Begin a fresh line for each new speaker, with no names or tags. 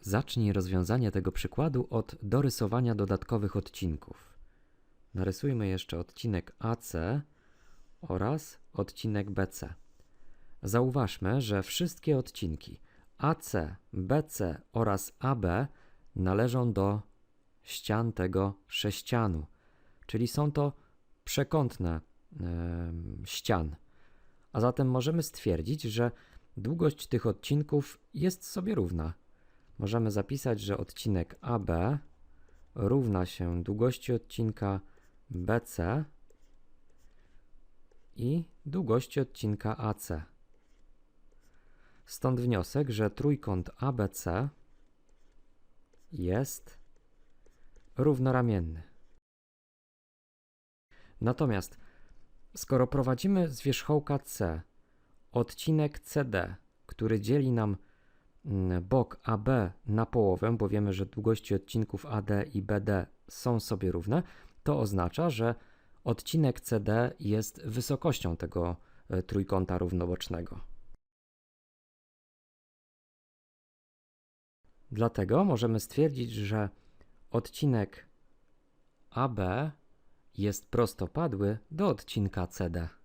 zacznij rozwiązanie tego przykładu od dorysowania dodatkowych odcinków. Narysujmy jeszcze odcinek AC oraz odcinek BC. Zauważmy, że wszystkie odcinki AC, BC oraz AB należą do ścian tego sześcianu, czyli są to przekątne em, ścian. A zatem możemy stwierdzić, że długość tych odcinków jest sobie równa. Możemy zapisać, że odcinek AB równa się długości odcinka BC i długości odcinka AC. Stąd wniosek, że trójkąt ABC jest równoramienny. Natomiast skoro prowadzimy z wierzchołka C odcinek CD, który dzieli nam bok AB na połowę, bo wiemy, że długości odcinków AD i BD są sobie równe, to oznacza, że odcinek CD jest wysokością tego e, trójkąta równobocznego. Dlatego możemy stwierdzić, że odcinek AB jest prostopadły do odcinka CD.